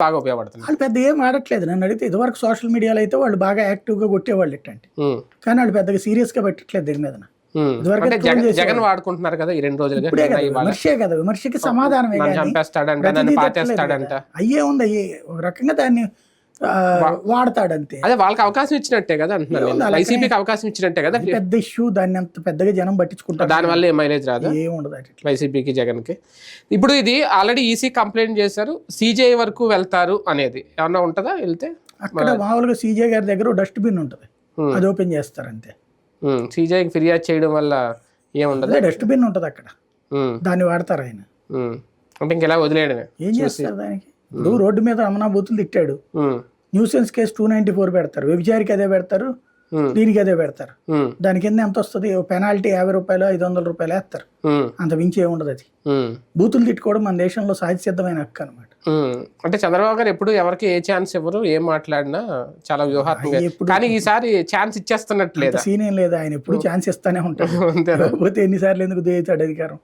బాగా ఉపయోగపడుతుంది. వాళ్ళు పెద్ద ఏం ఆడట్లేదు. నన్ను అడిగితే ఇదివరకు సోషల్ మీడియాలో అయితే వాళ్ళు బాగా యాక్టివ్గా కొట్టేవాళ్ళు ఇట్టండి కానీ వాళ్ళు పెద్దగా సీరియస్గా పెట్టట్లేదు దీని మీద. జగన్ వాడుకుంటున్నారు కదా ఈ రెండు ఇవాళ. విమర్శే కదా విమర్శకి సమాధానమే చంపేస్తాడంట కదా. అయ్యే ఉంది అయ్యే ఒక రకంగా దాన్ని వాడతాడంతే. అదే వాళ్ళకి అవకాశం ఇచ్చినట్టే కదా అంటున్నాను. వైసీపీకి అవకాశం ఇచ్చినట్టే కదా? పెద్ద ఇష్యూ దాన్ని అంత పెద్దగా జనం పట్టించుకుంటారు. దాని వల్ల ఏ మైలేజ్ రాదా? ఏముండదు వైసీపీకి జగన్కి. ఇప్పుడు ఇది ఆల్రెడీ ఈసీ కంప్లైంట్ చేశారు. సీజేఐ వరకు వెళ్తారు అనేది. ఏమన్నా ఉంటుందా వెళ్తే? అక్కడ మామూలుగా సీజే గారి దగ్గర డస్ట్బిన్ ఉంటుంది. అది ఓపెన్ చేస్తారు అంతే. సీజేఐకి ఫిర్యాదు చేయడం వల్ల ఏముండదు? డస్ట్బిన్ ఉంటుంది అక్కడ. దాన్ని వాడతారు ఆయన. అంటే ఇంకెలా వదిలేయడమే? ఏం చేస్తారు దానికి? ఇప్పుడు రోడ్డు మీద రమణ బూతులు తిట్టాడు nuisance case two ninety four పెడతారు. వ్యభిచారికి అదే పెడతారు. దీనికి అదే పెడతారు. దాని కింద ఎంత వస్తుంది? పెనాల్టీ యాభై రూపాయలు ఐదు వందల రూపాయలు వేస్తారు. అంత మించి ఏముండదు అది. బూతులు తిట్టుకోవడం మన దేశంలో సహజ సిద్ధమైన హక్కు అనమాట. అంటే చంద్రబాబు గారు ఎప్పుడు ఎవరికి ఏ ఛాన్స్ ఇవ్వరు ఏం మాట్లాడినా చాలా వ్యూహాత్మకంగా. ఎప్పుడు కానీ ఈసారి ఛాన్స్ ఇచ్చేస్తున్నట్లేదా సీన్ ఏం లేదా. ఆయన ఎప్పుడు ఛాన్స్ ఇస్తానే ఉంటాడు. కాకపోతే ఎన్నిసార్లు ఎందుకు దిగుతాడు అధికారం.